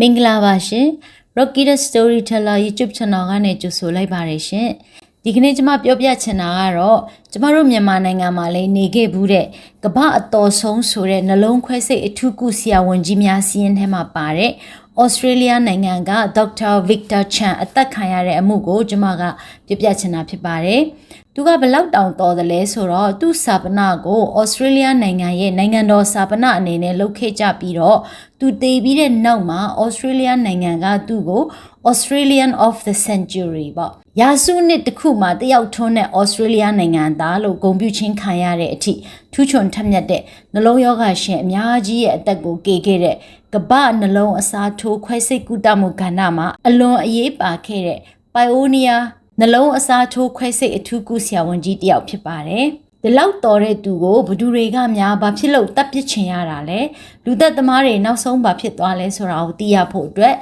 မင်္ဂလာပါရှင် Rocky the Storyteller YouTube Channel ကနေကြိုဆိုလိုက်ပါတယ်ရှင်ဒီကနေ့ကျွန်မပြောပြချင်တာကတော့ကျမတို့မြန်မာနိုင်ငံမှာလည်းနေခဲ့ဘူးတဲ့ကမ္ဘာအတော်ဆုံးဆိုတဲ့နှလုံးခွဲစိတ်အထူးကုဆရာဝန်ကြီးများစီးရင်ထဲမှာပါတဲ့ဩစတြေးလျနိုင်ငံကဒေါက်တာဗစ်တာချန်အသက်ခံရတဲ့အမှုကိုကျွန်မကပြပြချင်တာဖြစ်ပါတယ်။ သူကဘလောက်တောင်တော်တယ်လဲဆိုတော့သူ့စာပနာကိုဩစတြေးလျနိုင်ငံရဲ့နိုင်ငံတော်စာပနာအနေနဲ့လုပ်ခဲ့ကြပြီးတော့သူတည်ပြီးတဲ့နောက်မှာဩစတြေးလျနိုင်ငံကသူ့ကို Australian of the Century ပေါ့ရာစုနှစ်တစ်ခုမှာတယောက်ထွန်းတဲ့ဩစတြေးလျနိုင်ငံသားလို့ဂုဏ်ပြုချင်းခံရတဲ့အထိထူးချွန်ထက်မြက်တဲ့နှလုံးရောဂါရှင်အများကြီးရဲ့အသက်ကိုကေခဲ့တဲ့ကပနှလုံးအစားထိုးခွဲစိတ်ကုတမှုကဏ္ဍမှာအလွန်အရေးပါခဲ့တဲ့ Pioneer နှလုံးအစားထိုးခွဲစိတ်အထူးကုဆရာဝန်ကြီးတယောက်ဖြစ်ပါတယ်။ဒီလောက်တော်တဲ့သူကိုဘသူတွေကများဘာဖြစ်လို့တပ်ပစ်ချင်ရတာလဲလူသက်သမားတွေနောက်ဆုံးဘာဖြစ်သွားလဲဆိုတာကိုသိရဖို့အတွက်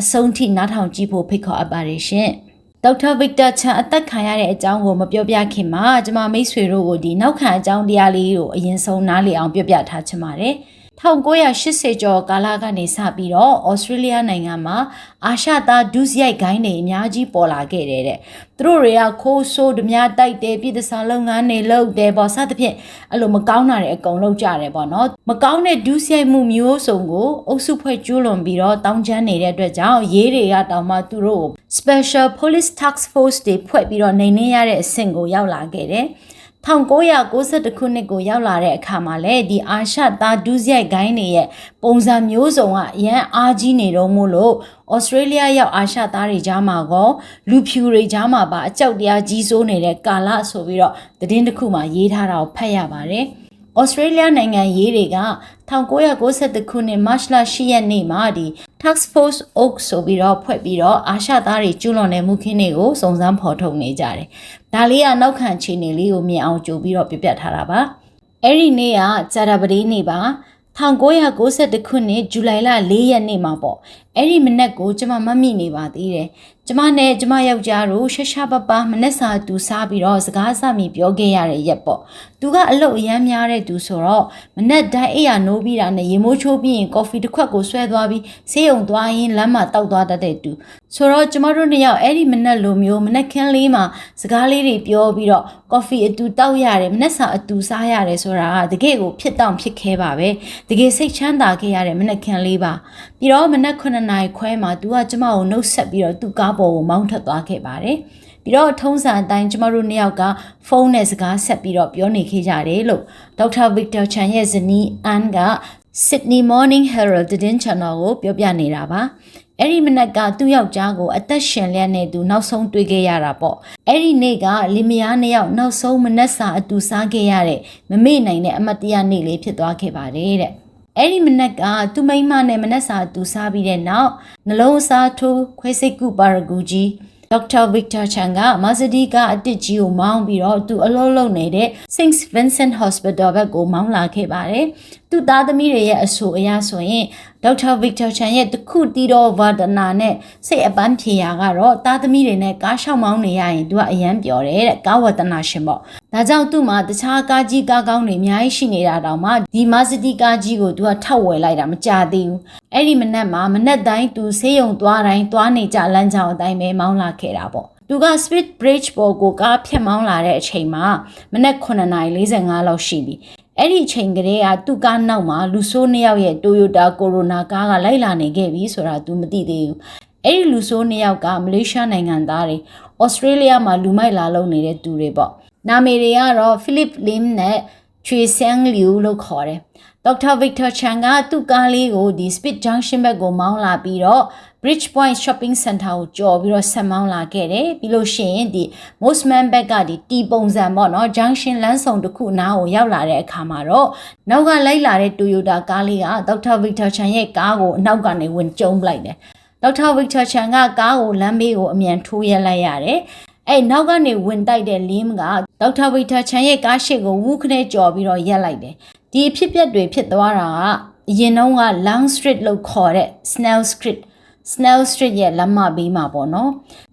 အဆုံးထိနားထောင်ကြည့်ဖို့ဖိတ်ခေါ်အပ်ပါတယ်ရှင်။ဒေါက်တာဗစ်တာချန်အသက်ခံရတဲ့အကြောင်းကိုမပြောပြခင်မှာကျွန်မမိတ်ဆွေတို့ကိုဒီနောက်ခံအကြောင်းတရားလေးကိုအရင်ဆုံးနားလည်အောင်ပြောပြထားချင်ပါတယ်။ 1980ကျော်ကာလကနေစပြီးတော့ဩစတြေးလျနိုင်ငံမှာအာရှသားဒုစရိုက်ဂိုင်းတွေအများကြီးပေါ်လာခဲ့တယ်တဲ့သူတို့တွေကခိုးဆိုးဓမြတိုက်တယ်ပြည်သစားလုပ်ငန်းတွေလုပ်တယ်ပေါ့စသဖြင့်အဲ့လိုမကောင်းတာတွေအကုန်လုပ်ကြတယ်ပေါ့နော်မကောင်းတဲ့ဒုစရိုက်မှုမျိုးစုံကိုအုပ်စုဖွဲ့ကျူးလွန်ပြီးတော့တောင်းကျမ်းနေတဲ့အတွက်ကြောင့်ရေးတွေကတောင်မှသူတို့ Special Police Task Force တွေဖွဲ့ပြီးတော့နေနေရတဲ့အဆင့်ကိုရောက်လာခဲ့တယ် 1992ခုနှစ်ကိုရောက်လာတဲ့အခါမှာလည်းဒီအာရှသားဒုစရိုက်ဂိုင်းတွေရဲ့ပုံစံမျိုးစုံကအရန်အားကြီးနေတော့မို့လို့ဩစတြေးလျရောက်အာရှသားတွေကြားမှာကောလူဖြူတွေကြားမှာပါအကြောက်တရားကြီးစိုးနေတဲ့ကာလဆိုပြီးတော့သတင်းတစ်ခုမှရေးထားတာကိုဖတ်ရပါတယ်။ ဩစတြေးလျနိုင်ငံရေးတွေက1992ခုနှစ်မတ်လ10ရက်နေ့မှာဒီ Task Force Oak ဆိုပြီးတော့ဖွဲ့ပြီးတော့အာရှသားတွေကျူးလွန်တဲ့မှုခင်းတွေကိုစုံစမ်းဖော်ထုတ်နေကြတယ်။ဒါလေးကနောက်ခံအခြေအနေလေးကိုမြင်အောင်ကြိုပြီးတော့ပြပြထားတာပါ။အဲ့ဒီနေ့ကဂျာတာပဒေးနေ့ပါ1992ခုနှစ်ဇူလိုင်လ4ရက်နေ့မှာပေါ့ အဲ့ဒီမနက်ကိုကျမမမိနေပါသေးတယ်ကျမနဲ့ကျမယောက်ျားတို့ရှရှာပပမနက်စာတူစားပြီးတော့စကားစမိပြောခဲ့ရတဲ့ရက်ပေါ့သူကအလုပ်အရမ်းများတဲ့သူဆိုတော့မနက်တိုင်းအိယာနိုးပြီးတာနဲ့ရေမိုးချိုးပြီးရင်ကော်ဖီတစ်ခွက်ကိုဆွဲသွားပြီးဆေးရုံသွားရင်လမ်းမှာတောက်သွားတတ်တဲ့သူဆိုတော့ကျမတို့နှစ်ယောက်အဲ့ဒီမနက်လိုမျိုးမနက်ခင်းလေးမှာစကားလေးတွေပြောပြီးတော့ကော်ဖီအတူတောက်ရတယ်မနက်စာအတူစားရတယ်ဆိုတာကတကယ်ကိုဖြစ်တောင်ဖြစ်ခဲပါပဲတကယ်စိတ်ချမ်းသာခဲ့ရတဲ့မနက်ခင်းလေးပါ ပြီးတော့မနက်9နာရီခွဲမှာသူကကျမကိုနှုတ်ဆက်ပြီးတော့သူ့ကားပေါ်ကိုမောင်းထွက်သွားခဲ့ပါတယ်ပြီးတော့ထုံးစံအတိုင်းကျမတို့နှစ်ယောက်ကဖုန်းနဲ့စကားဆက်ပြီးတော့ပြောနေခဲ့ကြတယ်လို့ဒေါက်တာဗစ်တာချန်ရဲ့ဇနီးအန်က Sydney Morning Herald သတင်း channel ကိုပြောပြနေတာပါအဲ့ဒီမနက်ကသူ့ယောက်ျားကိုအသက်ရှင်လျက်နဲ့သူနောက်ဆုံးတွေ့ခဲ့ရတာပေါ့အဲ့ဒီနေ့ကလင်မယားနှစ်ယောက်နောက်ဆုံးမနက်စာအတူစားခဲ့ရတဲ့မမေ့နိုင်တဲ့အမတ်တရားနေ့လေးဖြစ်သွားခဲ့ပါတယ်တဲ့ အဲ့ဒီမနက်ကသူမိမနဲ့မနက်စာသူစားပြီးတဲ့နောက်နှလုံးအစားထိုးခွဲစိတ်ကုပါရဂူကြီးဒေါက်တာဗစ်တာချန်ကမာစဒီကအတစ်ကြီးကိုမောင်းပြီးတော့သူအလုပ်လုပ်နေတဲ့ St. Vincent Hospital ဘက်ကိုမောင်းလာခဲ့ပါတယ်။ သူ့သားသမီးတွေရဲ့အဆိုအရဆိုရင်ဒေါက်တာဗစ်တာချန်ရဲ့တခုတီတော်ဝါဒနာနဲ့စိတ်အပန်းဖြေရာကတော့သားသမီးတွေနဲ့ကားရှောက်မောင်းနေရရင်သူကအယမ်းပျော်တယ်တဲ့ကားဝါဒနာရှင်ပေါ့။ဒါကြောင့်သူ့မှာတခြားကားကြီးကားကောင်းတွေအများကြီးရှိနေတာတောင်မှဒီမာစဒီကားကြီးကိုသူကထောက်ဝယ်လိုက်တာမကြသေးဘူး။အဲ့ဒီမနက်မှာမနက်တိုင်းသူဆေးရုံသွားတိုင်းသွားနေကြလမ်းကြောင်းအတိုင်းပဲမောင်းလာခဲ့တာပေါ့သူက Speed Bridge ပေါ်ကိုကားဖြတ်မောင်းလာတဲ့အချိန်မှာမနက်9:45လောက်ရှိပြီ အဲ့ဒီအချိန်ကလေးကသူ့ကားနောက်မှာလူဆိုးနှစ်ယောက်ရဲ့ Toyota Corona ကားကလိုက်လာနေခဲ့ပြီဆိုတာ तू မသိသေးဘူးအဲ့ဒီလူဆိုးနှစ်ယောက်ကမလေးရှားနိုင်ငံသားတွေဩစတြေးလျမှာလူမိုက်လာလုပ်နေတဲ့သူတွေပေါ့နာမည်တွေကတော့ Philip Lim နဲ့ Chue Sang Liu လို့ခေါ်တယ် ဒေါက်တာဗစ်တာချန်ကသူ့ကားလေးကိုဒီ Speed Junction ဘက်ကိုမောင်းလာပြီးတော့ Bridge Point Shopping Center ကိုကြော်ပြီးတော့ဆက်မောင်းလာခဲ့တယ်ပြီးလို့ရှိရင်ဒီ Mosman ဘက်ကဒီတီပုံစံပေါ့နော် Junction လမ်းဆောင်တစ်ခုနားကိုရောက်လာတဲ့အခါမှာတော့နောက်ကလိုက်လာတဲ့ Toyota ကားလေးကဒေါက်တာဗစ်တာချန်ရဲ့ကားကိုအနောက်ကနေဝင်ကျုံပလိုက်တယ်ဒေါက်တာဗစ်တာချန်ကကားကိုလမ်းဘေးကိုအမြန်ထိုးရက်လိုက်ရတယ်အဲ့နောက်ကနေဝင်တိုက်တဲ့လင်းကဒေါက်တာဝီတာချန်ရဲ့ကားရှိကိုဝူးခနဲ့ကြော်ပြီးတော့ရက်လိုက်တယ် ဒီအဖြစ်ပြက်တွေဖြစ်သွားတာကအရင်တုန်းက Long Street လို့ခေါ်တဲ့ Snell Street Snell Street ရဲ့လမ်းမဘေးမှာပေါ့နော်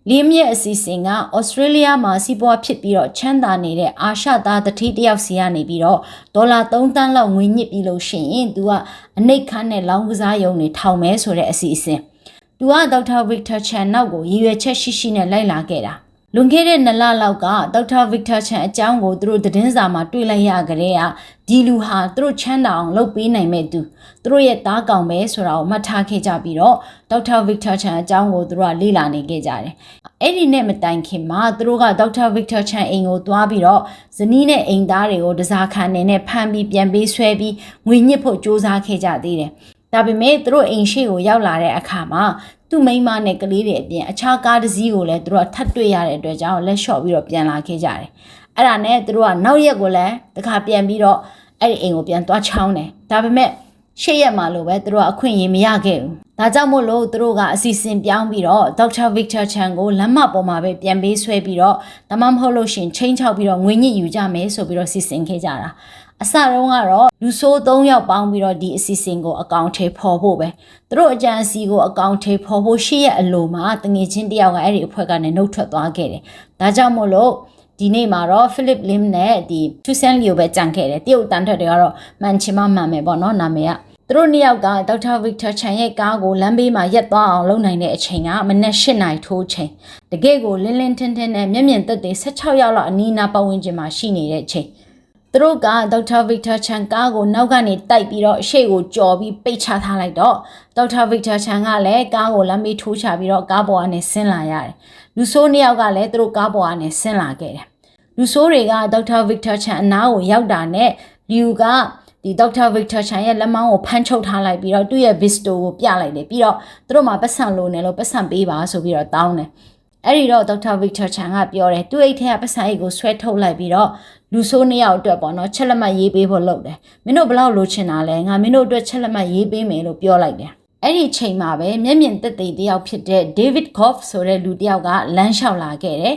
လင်းမြက်အစီအစဉ်ကဩစတြေးလျမှာစီးပွားဖြစ်ပြီးတော့ချမ်းသာနေတဲ့အာရှသားတတိတယောက်စီကနေပြီးတော့ဒေါ်လာ3တန်းလောက်ငွေညစ်ပြီးလို့ရှိရင် तू ကအနှိတ်ခမ်းနဲ့လောင်းကစားရုံတွေထောင်မဲဆိုတဲ့အစီအစဉ်။ तू ကဒေါက်တာဗစ်တာချန်နောက်ကိုရည်ရွယ်ချက်ရှိရှိနဲ့လိုက်လာခဲ့တာ။ လွန်ခဲ့တဲ့နှစ်လလောက်ကဒေါက်တာဗစ်တာချန်အကြောင်းကိုသူတို့သတင်းစာမှာတွေ့လိုက်ရကြတဲ့ကဒီလူဟာသူတို့ချမ်းသာအောင်လုပ်ပေးနိုင်မဲ့သူသူတို့ရဲ့သားကောင်ပဲဆိုတာကိုမှတ်ထားခဲ့ကြပြီးတော့ဒေါက်တာဗစ်တာချန်အကြောင်းကိုသူတို့ကလေ့လာနေခဲ့ကြတယ်။အဲ့ဒီနဲ့မတိုင်ခင်မှာသူတို့ကဒေါက်တာဗစ်တာချန်အိမ်ကိုသွားပြီးတော့ဇနီးနဲ့အိမ်သားတွေကိုတစားခံနေနဲ့ဖမ်းပြီးပြန်ပေးဆွဲပြီးငွေညစ်ဖို့စ조사ခဲ့ကြသေးတယ်။ဒါပေမဲ့သူတို့အိမ်ရှိကိုရောက်လာတဲ့အခါမှာ သူ့မိန်းမနဲ့ကလေးတွေအပြင်အခြားကားတစ်စီးကိုလည်းသူတို့ကထပ်တွေ့ရတဲ့အတွက်ကြောင့်လက်လျှော့ပြီးတော့ပြန်လာခဲ့ကြတယ်။အဲ့ဒါနဲ့သူတို့ကနောက်ရက်ကိုလည်းတခါပြန်ပြီးတော့အဲ့ဒီအိမ်ကိုပြန်သွားချောင်းတယ်။ဒါပေမဲ့ရှေ့ရက်မှာလို့ပဲသူတို့ကအခွင့်အရေးမရခဲ့ဘူး။ဒါကြောင့်မို့လို့သူတို့ကအစီအစဉ်ပြောင်းပြီးတော့ဒေါက်တာဗစ်တာချန်ကိုလမ်းမပေါ်မှာပဲပြန်ပေးဆွဲပြီးတော့ဒါမှမဟုတ်လို့ရှင်ချင်းချောက်ပြီးတော့ငွေညစ်ယူကြမယ်ဆိုပြီးတော့စီစဉ်ခဲ့ကြတာ။ အစတုန်းကတော့လူဆိုး၃ယောက်ပေါင်းပြီးတော့ဒီအစီအစဉ်ကိုအကောင့်ထဲပေါ်ဖို့ပဲသူတို့အကြံအစီကိုအကောင့်ထဲပေါ်ဖို့ရှေ့ရအလိုမှာတငယ်ချင်းတယောက်ကအဲ့ဒီအဖွဲ့ကနေနှုတ်ထွက်သွားခဲ့တယ်ဒါကြောင့်မို့လို့ဒီနေ့မှာတော့ Philip Lim နဲ့ဒီထူဆန်လီယိုပဲကြံခဲ့တယ်တရုတ်တန်ထွက်တွေကတော့မှန်ချင်မှမှန်မယ်ပေါ့နော်နာမည်ကသူတို့နှစ်ယောက်ကဒေါက်တာဗစ်တာချန်ရဲ့ကားကိုလမ်းဘေးမှာရက်သွားအောင်လုပ်နိုင်တဲ့အချိန်ကမနက်၈နာရီထိုးချိန်တကယ့်ကိုလင်းလင်းထင်းထင်းနဲ့မျက်မြင်သက်သေ16ယောက်လောက်အနီးအနားပတ်ဝန်းကျင်မှာရှိနေတဲ့အချိန် သူတို့ကဒေါက်တာဗစ်တာချန်ကားကိုနောက်ကနေတိုက်ပြီးတော့အရှိတ်ကိုကြော်ပြီးပိတ်ချထားလိုက်တော့ဒေါက်တာဗစ်တာချန်ကလည်းကားကိုလမ်းမေးထိုးချပြီးတော့ကားပေါ်ကနေဆင်းလာရတယ်လူဆိုးနှစ်ယောက်ကလည်းသူတို့ကားပေါ်ကနေဆင်းလာခဲ့တယ်လူဆိုးတွေကဒေါက်တာဗစ်တာချန်အနားကိုရောက်တာနဲ့လူကဒီဒေါက်တာဗစ်တာချန်ရဲ့လက်မောင်းကိုဖမ်းချုပ်ထားလိုက်ပြီးတော့သူ့ရဲ့ visto ကိုပြလိုက်တယ်ပြီးတော့သူတို့မှာပတ်စံလိုနေလို့ပတ်စံပေးပါဆိုပြီးတော့တောင်းတယ်အဲ့ဒီတော့ဒေါက်တာဗစ်တာချန်ကပြောတယ်သူ့အိတ်ထဲကပတ်စံအိတ်ကိုဆွဲထုတ်လိုက်ပြီးတော့ လူဆိုးနှစ်ယောက်အတွက်ပေါ့နော်ချက်လက်မှတ်ရေးပေးဖို့လုပ်တယ်မင်းတို့ဘလောက်လိုချင်တာလဲငါမင်းတို့အတွက်ချက်လက်မှတ်ရေးပေးမယ်လို့ပြောလိုက်တယ်အဲ့ဒီချိန်မှာပဲမျက်မြင်သက်သေတယောက်ဖြစ်တဲ့ David Goff ဆိုတဲ့လူတယောက်ကလမ်းလျှောက်လာခဲ့တယ်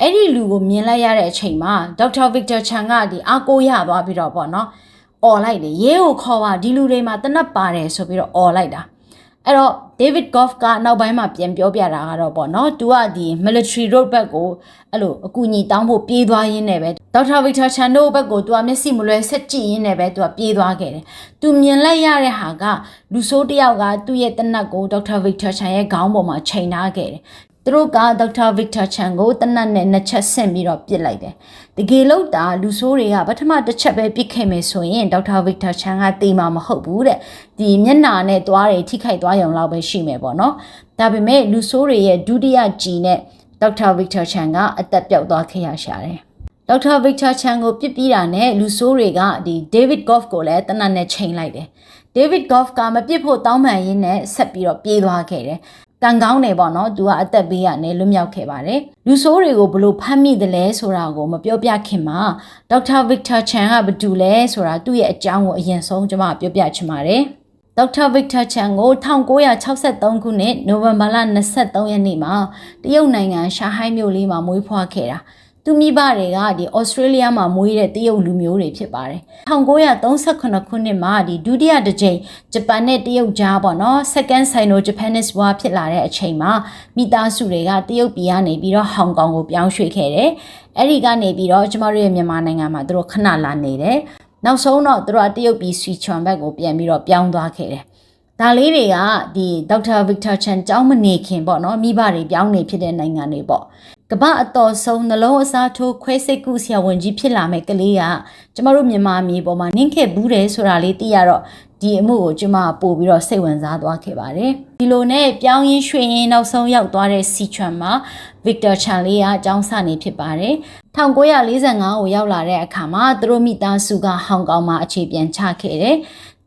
အဲ့ဒီလူကိုမြင်လိုက်ရတဲ့အချိန်မှာဒေါက်တာဗစ်တာချန်ကဒီအာကိုရသွားပြီးတော့ပေါ့နော်អော်လိုက်တယ်ရဲကိုခေါ်ပါဒီလူတွေမှာတနတ်ပါတယ်ဆိုပြီးတော့អော်လိုက်တာ အဲ့တော့ David Goff ကနောက်ပိုင်းမှာပြန်ပြောပြတာကတော့ပေါ့နော်သူကဒီ military road ဘက်ကိုအဲ့လိုအကူအညီတောင်းဖို့ပြေးသွားရင်းနဲ့ပဲ Dr. Victor Chan တို့ဘက်ကိုသူကမျက်စိမလွဲဆက်ကြည့်ရင်းနဲ့ပဲသူကပြေးသွားခဲ့တယ်။သူမြင်လိုက်ရတဲ့ဟာကလူဆိုးတယောက်ကသူ့ရဲ့တနတ်ကို Dr. Victor Chan ရဲ့ခေါင်းပေါ်မှာချိန်ထားခဲ့တယ် သူတို့ကဒေါက်တာဗစ်တာချန်ကိုတနတ်နဲ့နှစ်ချက်ဆင့်ပြီးတော့ပြစ်လိုက်တယ်။တကယ်လို့တာလူဆိုးတွေကပထမတစ်ချက်ပဲပြစ်ခဲ့မယ်ဆိုရင်ဒေါက်တာဗစ်တာချန်ကတေးမှာမဟုတ်ဘူးတဲ့။ဒီမျက်နာနဲ့သွားတွေထိခိုက်သွားရုံလောက်ပဲရှိမယ်ပေါ့နော်။ဒါပေမဲ့လူဆိုးတွေရဲ့ဒုတိယကြည်နဲ့ဒေါက်တာဗစ်တာချန်ကအသက်ပြောက်သွားခဲ့ရရှာတယ်။ဒေါက်တာဗစ်တာချန်ကိုပြစ်ပြီးတာနဲ့လူဆိုးတွေကဒီဒေးဗစ်ဂေါ့ဖ်ကိုလည်းတနတ်နဲ့ချိန်လိုက်တယ်။ဒေးဗစ်ဂေါ့ဖ်ကမပြစ်ဖို့တောင်းပန်ရင်းနဲ့ဆက်ပြီးတော့ပြေးသွားခဲ့တယ် ကံကောင်းတယ်ပေါ့နော်သူကအသက်ဘေးကနေလွတ်မြောက်ခဲ့ပါတယ်လူဆိုးတွေကိုဘလို့ဖမ်းမိတယ်လဲဆိုတာကိုမပြောပြခင်မှာဒေါက်တာဗစ်တာချန်ကဘာတူလဲဆိုတာသူ့ရဲ့အကြောင်းကိုအရင်ဆုံးကျွန်မပြောပြချင်ပါတယ်ဒေါက်တာဗစ်တာချန်ကို1963ခုနှစ်နိုဝင်ဘာလ23ရက်နေ့မှာတရုတ်နိုင်ငံရှာဟိုင်းမြို့လေးမှာမွေးဖွားခဲ့တာ သူမိဘတွေကဒီဩစတြေးလျမှာမွေးတဲ့တရုတ်လူမျိုးတွေဖြစ်ပါတယ်1938ခုနှစ်မှာဒီဒုတိယတစ်ကြိမ်ဂျပန်နဲ့တရုတ်ကြားပေါ့နော် Second Sino-Japanese War ဖြစ်လာတဲ့အချိန်မှာမိသားစုတွေကတရုတ်ပြည်ကနေပြီးတော့ဟောင်ကောင်ကိုပြောင်းရွှေ့ခဲ့တယ်အဲ့ဒီကနေပြီးတော့ကျမတို့ရဲ့မြန်မာနိုင်ငံမှာသူတို့ခဏလာနေတယ်နောက်ဆုံးတော့သူတို့ကတရုတ်ပြည်ဆွီချွန်ဘက်ကိုပြန်ပြီးတော့ပြောင်းသွားခဲ့တယ် ဒါလေးတွေကဒီဒေါက်တာဗစ်တာချန်ကျောင်းမနေခင်ပေါ့နော်မိဘတွေပြောင်းနေဖြစ်တဲ့နိုင်ငံတွေပေါ့ကပအတော်ဆုံးနှလုံးအစားထိုးခွဲစိတ်ကုဆရာဝန်ကြီးဖြစ်လာမဲ့ကလေးကကျမတို့မြန်မာမြေပေါ်မှာနင်းခဲ့ဘူးတယ်ဆိုတာလေးသိရတော့ဒီအမှုကိုကျမပို့ပြီးတော့စိတ်ဝင်စားသွားခဲ့ပါတယ်ဒီလိုနဲ့ပြောင်းရင်ရွှေရင်နောက်ဆုံးရောက်သွားတဲ့စီချွမ်မှာဗစ်တာချန်လေးကအကြောင်းစနေဖြစ်ပါတယ်1945ကိုရောက်လာတဲ့အခါမှာသူတို့မိသားစုကဟောင်ကောင်မှာအခြေပြန်ချခဲ့တယ်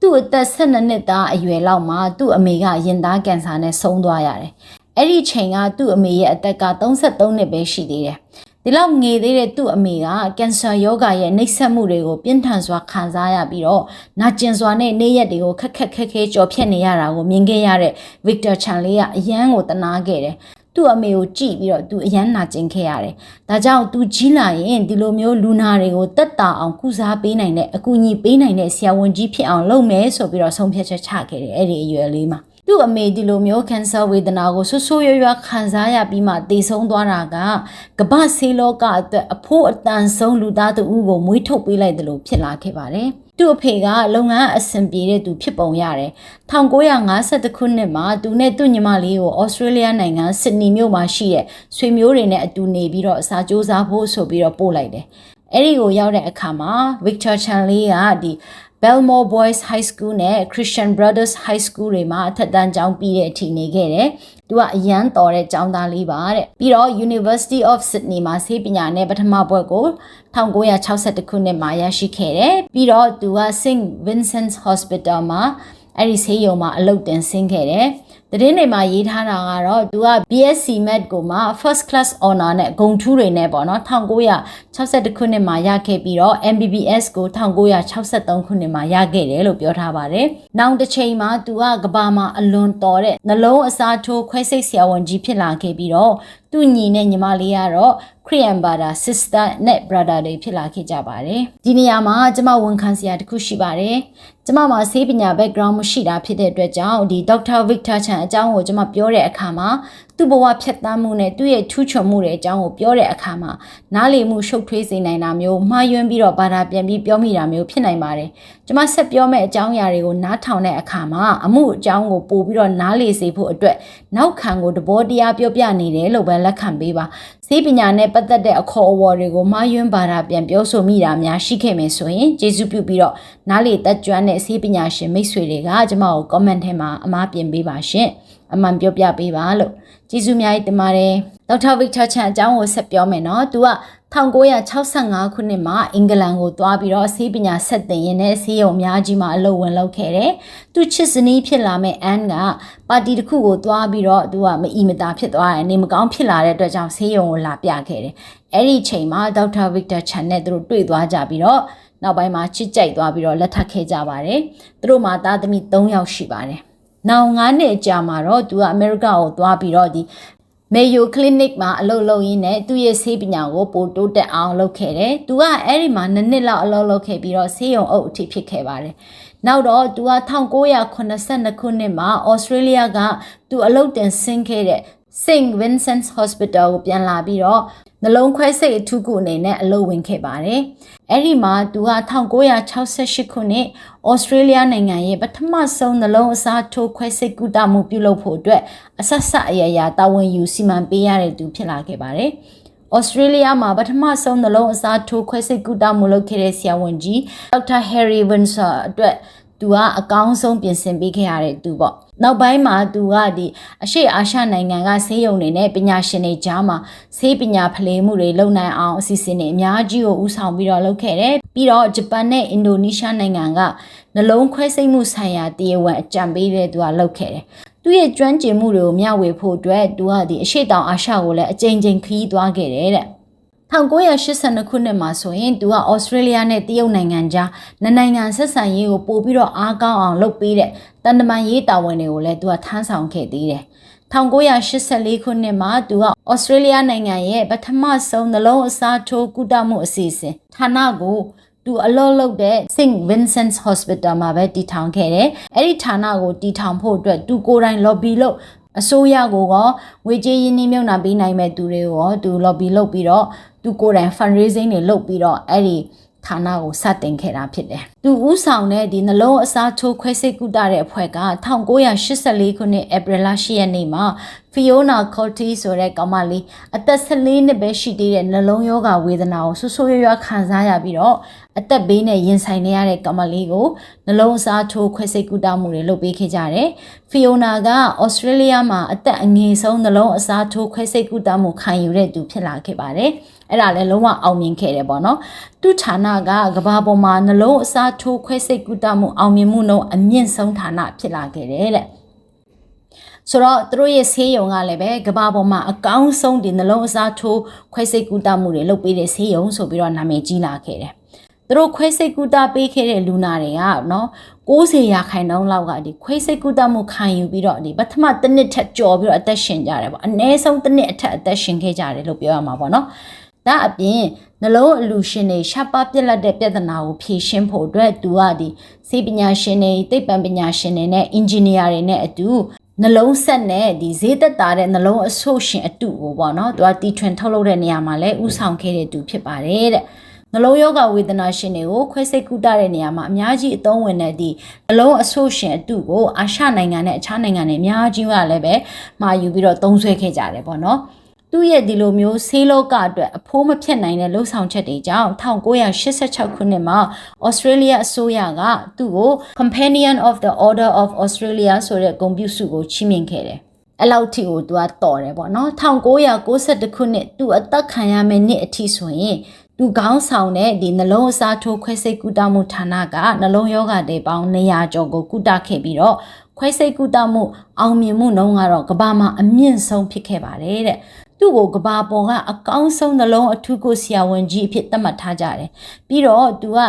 သူ့အသက်12နှစ်သားအရွယ်လောက်မှာသူ့အမေကရင်သားကင်ဆာနဲ့ဆုံးသွားရတယ်အဲ့ဒီချိန်ကသူ့အမေရဲ့အသက်က33နှစ်ပဲရှိသေးတယ်ဒီလောက်ငယ်သေးတဲ့သူ့အမေကကင်ဆာယောဂရဲ့နှိပ်စက်မှုတွေကိုပြင်းထန်စွာခံစားရပြီးတော့နာကျင်စွာနဲ့နေ့ရက်တွေကိုခက်ခက်ခက်ခဲကြော်ဖြတ်နေရတာကိုမြင်ခဲ့ရတဲ့ဗစ်တာချန်လေးကအယမ်းကိုတနာခဲ့တယ် သူ့အမေကိုကြည့်ပြီးတော့သူအယမ်းနာကျင်ခဲ့ရတယ်။ဒါကြောင့်သူကြီးလာရင်ဒီလိုမျိုးလူနာတွေကိုတက်တာအောင်ကုစားပေးနိုင်တဲ့အကူအညီပေးနိုင်တဲ့ဆရာဝန်ကြီးဖြစ်အောင်လုပ်မယ်ဆိုပြီးတော့ဆုံးဖြတ်ချက်ချခဲ့တယ်အဲ့ဒီအရွယ်လေးမှာ။သူ့အမေဒီလိုမျိုးကန်ဆာဝေဒနာကိုဆွဆိုးရွရွခံစားရပြီးမှတည်ဆုံးသွားတာကကမ္ဘာဆေးလောကအတွက်အဖို့အတန်ဆုံးလူသားတူကိုမွေးထုတ်ပေးလိုက်တယ်လို့ဖြစ်လာခဲ့ပါတယ်။ သူ့အဖေကလုပ်ငန်းအဆင်ပြေတဲ့သူဖြစ်ပုံရတယ်။1952ခုနှစ်မှာသူနဲ့သူ့ညီမလေးကိုဩစတြေးလျနိုင်ငံဆစ်ဒနီမြို့မှာရှိတဲ့ဆွေမျိုးတွေနဲ့အတူနေပြီးတော့စာကြိုးစားဖို့ဆိုပြီးတော့ပို့လိုက်တယ်။အဲ့ဒီကိုရောက်တဲ့အခါမှာ Victor Chanley ကဒီ Belmore Boys High School နဲ့ Christian Brothers High School တွေမှာအထက်တန်းကျောင်းပြီးတဲ့အထိနေခဲ့တယ်။ သူကအရန်တော်တဲ့ကျောင်းသားလေးပါတဲ့။ပြီးတော့ University of Sydney မှာဆေးပညာနဲ့ပထမဘွဲ့ကို1962ခုနှစ်မှာရရှိခဲ့တယ်။ပြီးတော့သူက St Vincent's Hospital မှာအဲ့ဒီဆေးရုံမှာအလုပ်တင်ဆင်းခဲ့တယ်။ သတင်းတွေမှာရေးထားတာကတော့သူက BSc Med ကိုမှ First Class Honor နဲ့ဂုဏ်ထူးတွေနဲ့ပေါ့နော်1962ခုနှစ်မှာရခဲ့ပြီးတော့ MBBS ကို1963ခုနှစ်မှာရခဲ့တယ်လို့ပြောထားပါတယ်။နောက်တစ်ချိန်မှာသူကကဘာမှာအလွန်တော်တဲ့နှလုံးအစားထိုးခွဲစိတ်ဆရာဝန်ကြီးဖြစ်လာခဲ့ပြီးတော့ သူ့ညီနဲ့ညီမလေးကတော့ခရီးယန်ဘာသာ sister နဲ့ brother တွေဖြစ်လာခဲ့ကြပါတယ်ဒီနေရာမှာကျမဝန်ခံစရာတခုရှိပါတယ်ကျမမှာဆေးပညာ background မရှိတာဖြစ်တဲ့အတွက်ကြောင့်ဒီ Dr. Victor Chan အကြောင်းကိုကျမပြောတဲ့အခါမှာ သူ့ဘဝဖြတ်သန်းမှုနဲ့သူ့ရဲ့ထူးချွန်မှုတွေအကြောင်းကိုပြောတဲ့အခါမှာနားလည်မှုရှုပ်ထွေးစေနိုင်တာမျိုးမှားယွင်းပြီးတော့ဘာသာပြန်ပြီးပြောမိတာမျိုးဖြစ်နိုင်ပါတယ်။ကျွန်မဆက်ပြောမယ့်အကြောင်းအရာတွေကိုနားထောင်တဲ့အခါမှာအမှုအကြောင်းကိုပို့ပြီးတော့နားလည်စေဖို့အတွက်နောက်ခံကိုတဘောတရားပြောပြနေတယ်လို့ပဲလက်ခံပေးပါ။ စေပညာနဲ့ပတ်သက်တဲ့အခေါ်အဝေါ်တွေကိုမှားယွင်းဘာသာပြန်ပြောဆိုမိတာများရှိခဲ့မယ်ဆိုရင်ကျေးဇူးပြုပြီးတော့နားလေတက်ကြွတဲ့စေပညာရှင်မိတ်ဆွေတွေကကျွန်မကို comment ထဲမှာအမားပြင်ပေးပါရှင်။အမှန်ပြောပြပေးပါလို့ကျေးဇူးများတင်ပါတယ်ဒေါက်တာဗစ်တာချန်အကြောင်းကိုဆက်ပြောမယ်နော်သူက 1965ခုနှစ်မှာအင်္ဂလန်ကိုသွားပြီးတော့ဆေးပညာဆက်သင်ရင်းနဲ့ဆေးရုံအများကြီးမှာအလုပ်ဝင်လုပ်ခဲ့တယ်။သူချစ်စနီးဖြစ်လာမဲ့အန်ကပါတီတစ်ခုကိုသွားပြီးတော့သူကမအီမတာဖြစ်သွားတယ်။နေမကောင်းဖြစ်လာတဲ့အတွက်ကြောင့်ဆေးရုံကိုလာပြခဲ့တယ်။အဲ့ဒီချိန်မှာဒေါက်တာဗစ်တာချန်နဲ့သူတို့တွေ့သွားကြပြီးတော့နောက်ပိုင်းမှာချစ်ကြိုက်သွားပြီးတော့လက်ထပ်ခဲ့ကြပါတယ်။သူတို့မှာသားသမီး3ယောက်ရှိပါတယ်။နောက်9နှစ်အကြာမှာတော့သူကအမေရိကကိုသွားပြီးတော့ဒီ မေယိုကလနစ်မှာအလုပ်လုပ်ရင်းနဲ့သူ့ရဲ့ဆေးပညာကိုပိုတိုးတက်အောင်လုပ်ခဲ့တယ်။သူကအဲ့ဒီမှာနှစ်နှစ်လောက်အလုပ်လုပ်ခဲ့ပြီးတော့ဆေးရုံအုပ်အထိဖြစ်ခဲ့ပါတယ်။နောက်တော့သူက1982ခုနှစ်မှာဩစတြေးလျကသူအလုပ်တင်ဆင်းခဲ့တဲ့ St Vincent's Hospital ကိုပြန်လာပြီးတော့ နှလုံးခွဲစိတ်အထူးကုအနေနဲ့အလုပ်ဝင်ခဲ့ပါတယ်။အဲ့ဒီမှာသူက1968ခုနှစ်ဩစတြေးလျနိုင်ငံရဲ့ပထမဆုံးနှလုံးအစားထိုးခွဲစိတ်ကုသမှုပြုလုပ်ဖို့အတွက်အဆက်ဆက်အရရာတာဝန်ယူစီမံပေးရတဲ့သူဖြစ်လာခဲ့ပါတယ်။ဩစတြေးလျမှာပထမဆုံးနှလုံးအစားထိုးခွဲစိတ်ကုသမှုလုပ်ခဲ့တဲ့ဆရာဝန်ကြီးဒေါက်တာ Harry Windsor အတွက် သူကအကောင်းဆုံးပြင်ဆင်ပေးခဲ့ရတဲ့သူပေါ့နောက်ပိုင်းမှာသူကဒီအရှိအာရှနိုင်ငံကဆေးရုံတွေနဲ့ပညာရှင်တွေကြားမှာဆေးပညာဖလှယ်မှုတွေလုပ်နိုင်အောင်အစီအစဉ်တွေအများကြီးကိုဦးဆောင်ပြီးတော့လုပ်ခဲ့တယ်ပြီးတော့ဂျပန်နဲ့အင်ဒိုနီးရှားနိုင်ငံကနှလုံးခွဲစိတ်မှုဆိုင်ရာတရားဝင်အကြံပေးတဲ့သူကလုပ်ခဲ့တယ်သူရဲ့ကျွမ်းကျင်မှုတွေကိုမျှဝေဖို့အတွက်သူကဒီအရှိတောင်အာရှကိုလည်းအကြိမ်ကြိမ်ခရီးသွားခဲ့တယ်တဲ့ 1982ခုနှစ်မှာဆိုရင်သူကဩစတြေးလျနဲ့တရုတ်နိုင်ငံကြားနှစ်နိုင်ငံဆက်ဆံရေးကိုပို့ပြီးတော့အားကောင်းအောင်လုပ်ပေးတဲ့တန်တမန်ရေးတာဝန်တွေကိုလည်းသူကထမ်းဆောင်ခဲ့သေးတယ်။1984ခုနှစ်မှာသူကဩစတြေးလျနိုင်ငံရဲ့ပထမဆုံးနှလုံးအစားထိုးကုသမှုအစီအစဉ်ဌာနကိုသူအလုပ်လုပ်တဲ့ St Vincent's Hospital မှာပဲတည်ထောင်ခဲ့တယ်။အဲ့ဒီဌာနကိုတည်ထောင်ဖို့အတွက်သူကိုယ်တိုင် lobby လုပ် အစိုးရကိုကငွေကြေးရင်းနှီးမြှုပ်နှံပေးနိုင်မဲ့သူတွေကိုသူ lobby လုပ်ပြီးတော့သူကိုယ်တိုင် fundraising တွေလုပ်ပြီးတော့အဲ့ဒီ ဌာနကိုစတင်ခဲ့တာဖြစ်တယ်။သူဦးဆောင်တဲ့ဒီနှလုံးအစားထိုးခွဲစိတ်ကုသတဲ့အဖွဲ့က1984ခုနှစ်ဧပြီလ10ရက်နေ့မှာ Fiona Colty ဆိုတဲ့ကောင်မလေးအသက်14နှစ်ပဲရှိသေးတဲ့နှလုံးရောဂါဝေဒနာကိုဆူဆူရွရွခံစားရပြီးတော့အသက်ဘေးနဲ့ရင်ဆိုင်နေရတဲ့ကောင်မလေးကိုနှလုံးအစားထိုးခွဲစိတ်ကုသမှုတွေလုပ်ပေးခဲ့ကြတယ်။ Fiona က Australia မှာအသက်အငယ်ဆုံးနှလုံးအစားထိုးခွဲစိတ်ကုသမှုခံယူတဲ့သူဖြစ်လာခဲ့ပါတယ်။ အဲ့ဒါလည်းလုံးဝအောင်မြင်ခဲ့တယ်ပေါ့နော်သူဌာနကကဘာပေါ်မှာနှလုံးအစားထိုးခွဲစိတ်ကုသမှုအောင်မြင်မှုနှုန်းအမြင့်ဆုံးဌာနဖြစ်လာခဲ့တယ်တဲ့ဆိုတော့သူတို့ရဲ့ဆေးရုံကလည်းပဲကဘာပေါ်မှာအကောင်းဆုံးဒီနှလုံးအစားထိုးခွဲစိတ်ကုသမှုတွေလုပ်ပေးတဲ့ဆေးရုံဆိုပြီးတော့နာမည်ကြီးလာခဲ့တယ်သူတို့ခွဲစိတ်ကုသပေးခဲ့တဲ့လူနာတွေကနော်90ရာခိုင်နှုန်းလောက်ကဒီခွဲစိတ်ကုသမှုခံယူပြီးတော့ဒီပထမတစ်နှစ်ထက်ကျော်ပြီးတော့အသက်ရှင်ကြတယ်ပေါ့အနည်းဆုံးတစ်နှစ်အထက်အသက်ရှင်ခဲ့ကြတယ်လို့ပြောရမှာပေါ့နော် ဒါအပြင်နှလုံးအလူရှင်တွေရှားပါပြက်လက်တဲ့ပြဿနာကိုဖြေရှင်းဖို့အတွက်သူကဒီစေပညာရှင်တွေသိပ္ပံပညာရှင်တွေနဲ့အင်ဂျင်နီယာတွေနဲ့အတူနှလုံးဆက်နဲ့ဒီဈေးသက်တာတဲ့နှလုံးအဆို့ရှင်အတူကိုပေါ့နော်သူကတီထွင်ထုတ်လုပ်တဲ့နေရာမှာလည်းဥဆောင်ခဲ့တဲ့သူဖြစ်ပါတယ်တဲ့နှလုံးယောဂဝေဒနာရှင်တွေကိုခွဲစိတ်ကုသတဲ့နေရာမှာအများကြီးအသုံးဝင်တဲ့ဒီနှလုံးအဆို့ရှင်အတူကိုအာရှနိုင်ငံနဲ့အခြားနိုင်ငံတွေအများကြီးကလည်းပဲမှာယူပြီးတော့သုံးဆွဲခဲ့ကြတယ်ပေါ့နော် သူ့ရဲ့ဒီလိုမျိုးဆေးလောကအတွက်အဖိုးမဖြတ်နိုင်တဲ့လှုပ်ဆောင်ချက်တွေကြောင့်1986ခုနှစ်မှာ Australia အစိုးရကသူ့ကို Companion of the Order of Australia ဆိုတဲ့ဂုဏ်ပြုဆုကိုချီးမြှင့်ခဲ့တယ်။အဲ့လောက်ထိကိုသူကတော်တယ်ပေါ့နော်1992ခုနှစ်သူအသက်ခံရမယ့်နှစ်အထိဆိုရင်သူခေါင်းဆောင်တဲ့ဒီနှလုံးအစားထိုးခွဲစိတ်ကုသမှုဌာနကနှလုံးရောဂါတွေပေါင်း200ကျော်ကိုကုသခဲ့ပြီးတော့ခွဲစိတ်ကုသမှုအောင်မြင်မှုနှုန်းကတော့ကမ္ဘာမှာအမြင့်ဆုံးဖြစ်ခဲ့ပါတယ်တဲ့ သူ့ကိုကဘာပေါ်ကအကောင်းဆုံးနှလုံးအထူးကိုဆရာဝန်ကြီးအဖြစ်သတ်မှတ်ထားကြတယ်ပြီးတော့သူက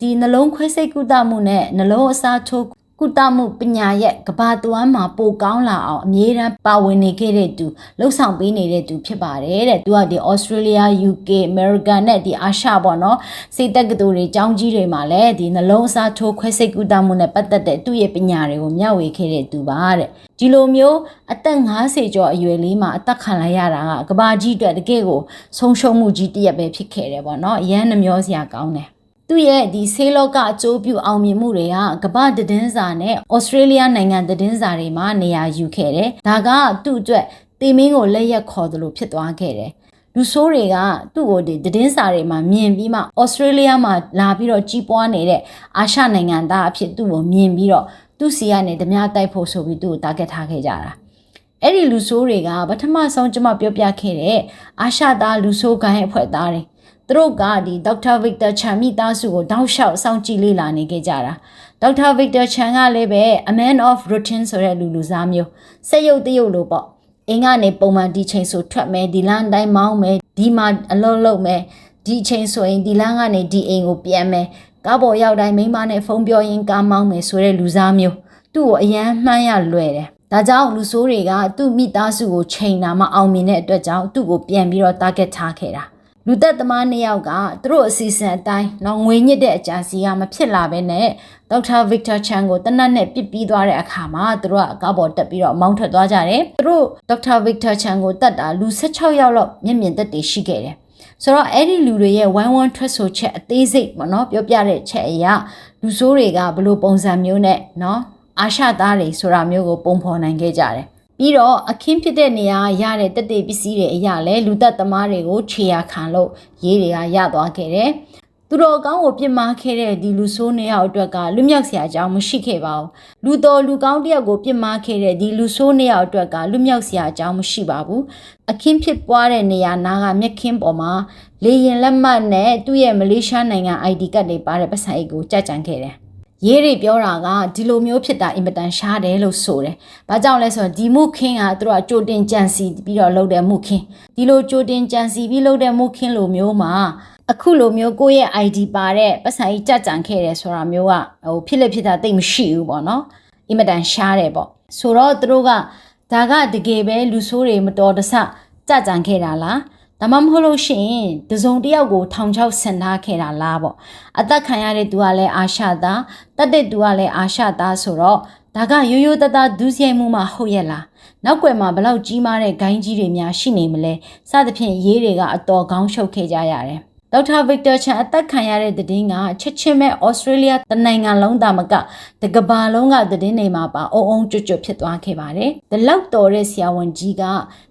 ဒီနှလုံးခွဲစိတ်ကုသမှုနဲ့နှလုံးအစားထိုး ကုတမှုပညာရဲ့ကဘာသွမ်းမှာပိုကောင်းလာအောင်အမြဲတမ်းပါဝင်နေခဲ့တဲ့သူလှုပ်ဆောင်ပေးနေတဲ့သူဖြစ်ပါတယ်တဲ့သူကဒီ Australia UK America နဲ့ဒီအာရှပေါ့နော်စိတ်တက်ကတူတွေចောင်းကြီးတွေမှာလည်းဒီနှလုံးအစားထိုးခွဲစိတ်ကုတမှုနဲ့ပတ်သက်တဲ့သူ့ရဲ့ပညာတွေကိုမျှဝေခဲ့တဲ့သူပါတဲ့ဒီလိုမျိုးအသက်50ကျော်အရွယ်လေးမှာအသက်ခံလိုက်ရတာကကဘာကြီးအတွက်တကယ့်ကိုဆုံးရှုံးမှုကြီးတစ်ရက်ပဲဖြစ်ခဲ့တယ်ပေါ့နော်အရန်နှမျောစရာကောင်းတယ် သူ့ရဲ့ဒီဆေးလောကအကျိုးပြုအောင်မြင်မှုတွေကကမ္ဘာသတင်းစာနဲ့ဩစတြေးလျနိုင်ငံသတင်းစာတွေမှာနေရာယူခဲ့တယ်။ဒါကသူ့အတွက်တေမင်းကိုလက်ရက်ခေါ်သလိုဖြစ်သွားခဲ့တယ်။လူဆိုးတွေကသူ့ကိုဒီသတင်းစာတွေမှာမြင်ပြီးမှဩစတြေးလျမှာလာပြီးတော့ကြီးပွားနေတဲ့အာရှနိုင်ငံသားအဖြစ်သူ့ကိုမြင်ပြီးတော့သူ့စီကနေဓမြတိုက်ဖို့ဆိုပြီးသူ့ကိုတာဂက်ထားခဲ့ကြတာ။အဲ့ဒီလူဆိုးတွေကပထမဆုံးကျွန်မပြောပြခဲ့တဲ့အာရှသားလူဆိုးကိုင်းအဖွဲ့သားတွေ သူတို့ကဒီဒေါက်တာဗစ်တာချန်မိသားစုကိုတောက်လျှောက်စောင့်ကြည့်လေ့လာနေခဲ့ကြတာဒေါက်တာဗစ်တာချန်ကလည်းပဲ a man of routine ဆိုတဲ့လူလူစားမျိုးစက်ရုပ်တရုပ်လို့ပေါ့အင်းကနေပုံမှန်ဒီချိန်ဆိုထွက်မယ်ဒီလမ်းတိုင်းမောင်းမယ်ဒီမှာအလုံးလုံးမယ်ဒီချိန်ဆိုရင်ဒီလမ်းကနေဒီအိမ်ကိုပြန်မယ်ကားပေါ်ရောက်တိုင်းမိန်းမနဲ့ဖုန်းပြောရင်းကားမောင်းမယ်ဆိုတဲ့လူစားမျိုးသူ့ကိုအယမ်းမှန်းရလွယ်တယ်ဒါကြောင့်လူဆိုးတွေကသူ့မိသားစုကိုချိန်တာမှအောင်မြင်တဲ့အတွက်ကြောင့်သူ့ကိုပြန်ပြီးတော့ target ထားခဲ့တာ လူသက်သမားနှစ်ယောက်ကသူတို့အစီအစဉ်အတိုင်းတော့ငွေညစ်တဲ့အကြံစီကမဖြစ်လာဘဲနဲ့ဒေါက်တာဗစ်တာချန်ကိုတနတ်နဲ့ပြစ်ပြီးသွားတဲ့အခါမှာသူတို့ကအကားပေါ်တက်ပြီးတော့မောင်းထွက်သွားကြတယ်သူတို့ဒေါက်တာဗစ်တာချန်ကိုတတ်တာလူ16ယောက်လောက်မျက်မြင်သက်တည်ရှိခဲ့တယ်ဆိုတော့အဲ့ဒီလူတွေရဲ့ဝိုင်းဝန်းထွက်ဆိုချက်အသေးစိတ်ပေါ့နော်ပြောပြတဲ့ချက်အရာလူဆိုးတွေကဘလို့ပုံစံမျိုးနဲ့နော်အာရှသားတွေဆိုတာမျိုးကိုပုံဖော်နိုင်ခဲ့ကြတယ် ပြီးတော့အခင်းဖြစ်တဲ့နေရာရတဲ့တက်တေပစ္စည်းတွေအရာလဲလူသက်သမားတွေကိုခြေရခံလို့ရေးတွေကရသွားခဲ့တယ်။သူတော်ကောင်းကိုပြစ်မှားခဲ့တဲ့ဒီလူဆိုးနှစ်ယောက်အတွက်ကလွမြောက်စရာအကြောင်းမရှိခဲ့ပါဘူး။လူတော်လူကောင်းတစ်ယောက်ကိုပြစ်မှားခဲ့တဲ့ဒီလူဆိုးနှစ်ယောက်အတွက်ကလွမြောက်စရာအကြောင်းမရှိပါဘူး။အခင်းဖြစ်ပွားတဲ့နေရာနားကမြက်ခင်းပေါ်မှာလေရင်လက်မှတ်နဲ့သူ့ရဲ့မလေးရှားနိုင်ငံ ID ကတ်တွေပါတဲ့ပတ်စံအိတ်ကိုကြကြံခဲ့တယ်။ ရေးတွေပြောတာကဒီလိုမျိုးဖြစ်တာအင်မတန်ရှားတယ်လို့ဆိုတယ်။ဘာကြောင့်လဲဆိုတော့ဒီမှုခင်းကသူတို့ကကြိုတင်ကြံစီပြီးတော့လုပ်တဲ့မှုခင်းဒီလိုကြိုတင်ကြံစီပြီးလုပ်တဲ့မှုခင်းလိုမျိုးမှာအခုလိုမျိုးကိုယ့်ရဲ့ ID ပါတဲ့ပတ်စံကြီးကြကြံခဲ့တယ်ဆိုတာမျိုးကဟိုဖြစ်လက်ဖြစ်တာတိတ်မရှိဘူးပေါ့နော်။အင်မတန်ရှားတယ်ပေါ့။ဆိုတော့သူတို့ကဒါကတကယ်ပဲလူဆိုးတွေမတော်တဆကြကြံခဲ့တာလား။ ဒါမှမဟုတ်လို့ရှိရင်တစုံတယောက်ကိုထောင်ချောက်ဆင်ထားခဲ့တာလားပေါ့အသက်ခံရတဲ့သူကလည်းအာရှသားတတ်တဲ့သူကလည်းအာရှသားဆိုတော့ဒါကရိုးရိုးသားသားဒုစရိုက်မှုမှဟုတ်ရဲ့လားနောက်ွယ်မှာဘလောက်ကြီးမားတဲ့ဂိုင်းကြီးတွေများရှိနေမလဲစသဖြင့်ရေးတွေကအတော်ကောင်းရှုပ်ခဲ့ကြရတယ် ဒေါက်တာဗစ်တာချန်အသက်ခံရတဲ့သတင်းကချက်ချင်းပဲဩစတြေးလျတနိုင်ငံလုံးသားမကတကဘာလုံးကသတင်းတွေမှာပါအုံအုံကျွတ်ကျွတ်ဖြစ်သွားခဲ့ပါတယ်။ဒီလောက်တော်တဲ့ဆရာဝန်ကြီးက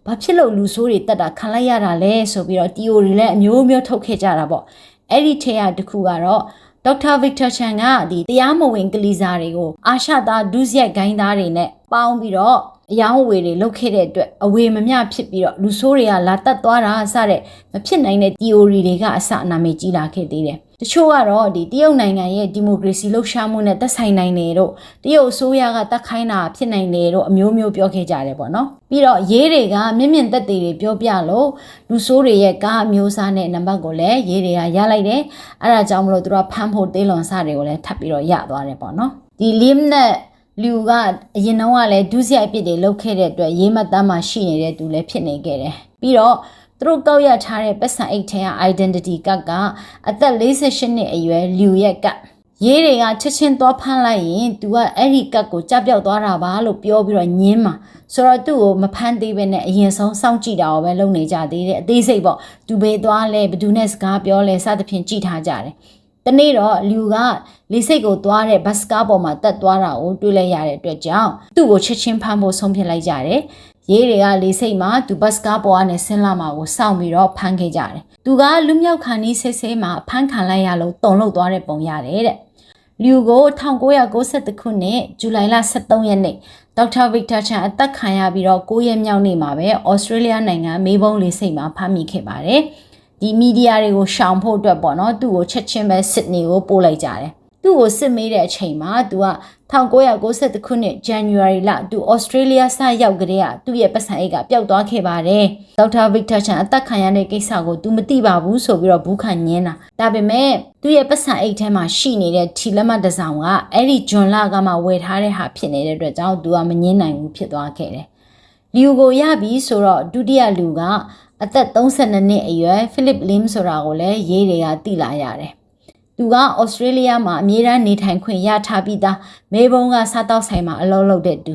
ဘာဖြစ်လို့လူဆိုးတွေတက်တာခံလိုက်ရတာလဲဆိုပြီးတော့ theory လည်းအမျိုးမျိုးထုတ်ခဲ့ကြတာပေါ့။အဲ့ဒီထဲကတစ်ခုကတော့ဒေါက်တာဗစ်တာချန်ကဒီတရားမဝင်ကလေးစားတွေကိုအာရှသားဒုစရိုက်ဂိုင်းသားတွေနဲ့ပေါင်းပြီးတော့ အယောင်းအဝေတွေလုတ်ခဲ့တဲ့အတွက်အဝေမမျှဖြစ်ပြီးတော့လူဆိုးတွေကလာတက်သွားတာစတဲ့မဖြစ်နိုင်တဲ့ theory တွေကအစအနာမေကြီးလာခဲ့သေးတယ်။တချို့ကတော့ဒီတရုတ်နိုင်ငံရဲ့ဒီမိုကရေစီလှုပ်ရှားမှုနဲ့သက်ဆိုင်နိုင်တယ်တို့တရုတ်အစိုးရကတက်ခိုင်းတာဖြစ်နိုင်တယ်တို့အမျိုးမျိုးပြောခဲ့ကြတယ်ပေါ့နော်။ပြီးတော့ရေးတွေကမြင့်မြင့်သက်သေတွေပြောပြလို့လူဆိုးတွေရဲ့ကားအမျိုးအစားနဲ့နံပါတ်ကိုလည်းရေးတွေကရလိုက်တယ်။အဲဒါကြောင့်မလို့သူတို့ဖမ်းဖို့တေးလွန်စတွေကိုလည်းထပ်ပြီးတော့ရသွားတယ်ပေါ့နော်။ဒီ lim နဲ့ လူကအရင်တော့ကလည်းဒုစရိုက်အပြစ်တွေလုပ်ခဲ့တဲ့အတွက်ရေးမတမ်းမှရှိနေတဲ့သူလည်းဖြစ်နေခဲ့တယ်ပြီးတော့သူတို့ကောက်ရထားတဲ့ပတ်စံအိတ်ထဲက identity ကတ်ကအသက်48နှစ်အရွယ်လူရဲ့ကတ်ရေးတွေကချက်ချင်းသွားဖမ်းလိုက်ရင် तू ကအဲ့ဒီကတ်ကိုကြောက်ပြောက်သွားတာပါလို့ပြောပြီးတော့ညင်းမှာဆိုတော့သူ့ကိုမဖမ်းသေးပဲနဲ့အရင်ဆုံးစောင့်ကြည့်တာကိုပဲလုပ်နေကြသေးတယ်အသေးစိတ်ပေါ့သူဘေးသွားလဲဘယ်သူနဲ့စကားပြောလဲစသဖြင့်ကြည့်ထားကြတယ် တနေ့တော့လူကလေစိတ်ကိုသွားတဲ့ဘတ်စကားပေါ်မှာတက်သွားတာကိုတွေ့လိုက်ရတဲ့အတွက်ကြောင့်သူ့ကိုချက်ချင်းဖမ်းဖို့ဆုံးဖြတ်လိုက်ကြတယ်ရေးတွေကလေစိတ်မှာသူဘတ်စကားပေါ်ကနေဆင်းလာမှာကိုစောင့်ပြီးတော့ဖမ်းခဲ့ကြတယ်သူကလူမြောက်ခါနီးဆဲဆဲမှာဖမ်းခံလိုက်ရလို့တုံလုသွားတဲ့ပုံရတယ်တဲ့လူကို1992ခုနှစ်ဇူလိုင်လ23ရက်နေ့ဒေါက်တာဗစ်တာချန်အသက်ခံရပြီးတော့9ရက်မြောက်နေ့မှာပဲဩစတြေးလျနိုင်ငံမေဘုံလေစိတ်မှာဖမ်းမိခဲ့ပါတယ်။ ဒီမီဒီယာတွေကိုရှောင်ဖို့အတွက်ပေါ့နော်သူ့ကိုချက်ချင်းပဲစစ်နေကိုပို့လိုက်ကြတယ်။သူ့ကိုစစ်မေးတဲ့အချိန်မှာသူက1992ခုနှစ် January လသူ Australia စရောက်ကြတဲ့ကသူ့ရဲ့ပတ်စံအိတ်ကပျောက်သွားခဲ့ပါတယ်။ဒေါက်တာ Victor Chan အသက်ခံရတဲ့ကိစ္စကို तू မသိပါဘူးဆိုပြီးတော့ဘူးခံညင်းတာ။ဒါပေမဲ့သူ့ရဲ့ပတ်စံအိတ်ထဲမှာရှိနေတဲ့ထီလက်မတစ်စောင်ကအဲ့ဒီဂျွန်လာကမှဝယ်ထားတဲ့ဟာဖြစ်နေတဲ့အတွက်ကြောင့် तू ကမငင်းနိုင်ဘူးဖြစ်သွားခဲ့တယ်။လူကိုရပြီဆိုတော့ဒုတိယလူက အသက်32နှစ်အရွယ် Philip Lim ဆိုတာကိုလည်းရေးတွေကသိလာရတယ်။သူကဩစတြေးလျမှာအမြဲတမ်းနေထိုင်ခွင့်ရထားပြီးသားမေဘုံကစားတောက်ဆိုင်မှာအလုပ်လုပ်တဲ့သူ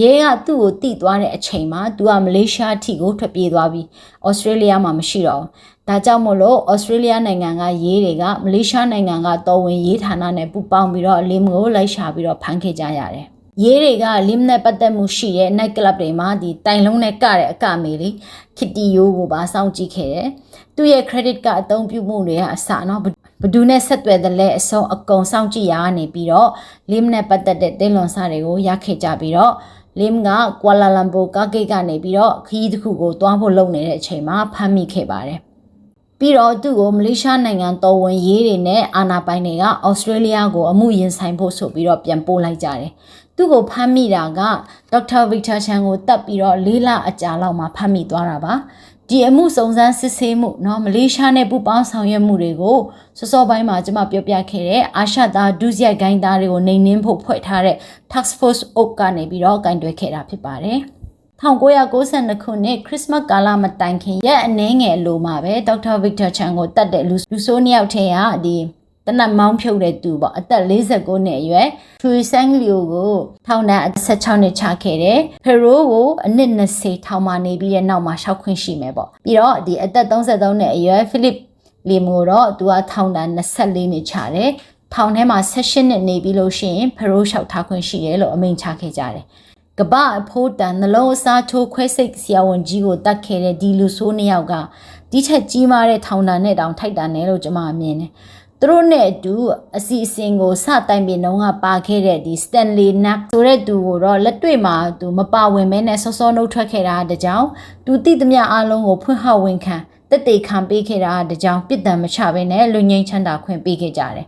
ရဲကသူ့ကိုတိသွားတဲ့အချိန်မှာသူကမလေးရှားအထိကိုထွက်ပြေးသွားပြီးဩစတြေးလျမှာမရှိတော့ဘူးဒါကြောင့်မို့လို့ဩစတြေးလျနိုင်ငံကရေးတွေကမလေးရှားနိုင်ငံကတော်ဝင်ရေးဌာနနဲ့ပူးပေါင်းပြီးတော့လင်းကိုလိုက်ရှာပြီးတော့ဖမ်းခဲ့ကြရတယ် ရေးတွေကလင်းနဲ့ပတ်သက်မှုရှိတဲ့ night club တွေမှာဒီတိုင်လုံးနဲ့ကတဲ့အကမေလေးခစ်တီယိုးကိုပါစောင့်ကြည့်ခဲ့တယ်။သူ့ရဲ့ credit card အသုံးပြုမှုတွေကအစနော်ဘဒူနဲ့ဆက်သွယ်တဲ့လဲအစုံအကုံစောင့်ကြည့်ရကနေပြီးတော့ lim နဲ့ပတ်သက်တဲ့တင်းလွန်စာတွေကိုရခဲ့ကြပြီးတော့ lim ကကွာလာလမ်ပူကားဂိတ်ကနေပြီးတော့ခီးတစ်ခုကိုတွားဖို့လုပ်နေတဲ့အချိန်မှာဖမ်းမိခဲ့ပါတယ်ပြီးတော့သူ့ကိုမလေးရှားနိုင်ငံတော်ဝင်ရေးတွေနဲ့အာဏာပိုင်တွေကဩစတြေးလျကိုအမှုရင်ဆိုင်ဖို့ဆိုပြီးတော့ပြန်ပို့လိုက်ကြတယ်။သူ့ကိုဖမ်းမိတာကဒေါက်တာဗစ်တာချန်ကိုတတ်ပြီးတော့လေးလအကြာလောက်မှဖမ်းမိသွားတာပါဒီအမှုစုံစမ်းစစ်ဆေးမှုเนาะမလေးရှားနဲ့ပူးပေါင်းဆောင်ရွက်မှုတွေကိုစောစောပိုင်းမှာကျွန်မပြောပြခဲ့တဲ့အာရှသားဒုစရိုက်ဂိုင်းသားတွေကိုနှိမ်နင်းဖို့ဖွဲ့ထားတဲ့ Task Force Oak ကနေပြီးတော့ကင်တွယ်ခဲ့တာဖြစ်ပါတယ်1992ခုနှစ်ခရစ်စမတ်ကာလမတိုင်ခင်ရက်အနည်းငယ်အလိုမှာပဲဒေါက်တာဗစ်တာချန်ကိုတတ်တဲ့လူဆိုးနှစ်ယောက်ထဲကဒီ တနတ်မောင်းဖြုတ်တဲ့သူပေါ့အသက်49နှစ်အရွယ်ထရီဆန်လီယိုကိုထောင်ဒဏ်16နှစ်ချခဲ့တယ်ဖယ်ရိုကိုအနည်း20ထောင်မှနေပြီးတဲ့နောက်မှာရှောက်ခွင့်ရှိမယ်ပေါ့ပြီးတော့ဒီအသက်33နှစ်အရွယ်ဖိလစ်လီမိုတော့သူကထောင်ဒဏ်24နှစ်ချတယ်ထောင်ထဲမှာ16နှစ်နေပြီးလို့ရှိရင်ဖယ်ရိုလျှောက်ထားခွင့်ရှိတယ်လို့အမိန့်ချခဲ့ကြတယ်ကပအဖိုးတန်နှလုံးအစားထိုးခွဲစိတ်ဆရာဝန်ကြီးကိုတတ်ခဲ့တဲ့ဒီလူဆိုးနှစ်ယောက်ကဒီချက်ကြီးမားတဲ့ထောင်ဒဏ်နဲ့တောင်ထိုက်တန်တယ်လို့ကျွန်မမြင်တယ် သူတို့နဲ့အတူအစီအစဉ်ကိုစတိုင်ပင်တော့ကပါခဲ့တဲ့ဒီ Stanley Knack ဆိုတဲ့သူကိုတော့လက်တွေ့မှာသူမပါဝင်မဲနဲ့စောစောနှုတ်ထွက်ခဲ့တာတကြောင်သူတိသမျှအားလုံးကိုဖွင့်ဟဝင်ခံတက်တေခံပေးခဲ့တာတကြောင်ပြစ်ဒဏ်မချဘဲနဲ့လူငိမ့်ချမ်းသာခွင့်ပေးခဲ့ကြတယ်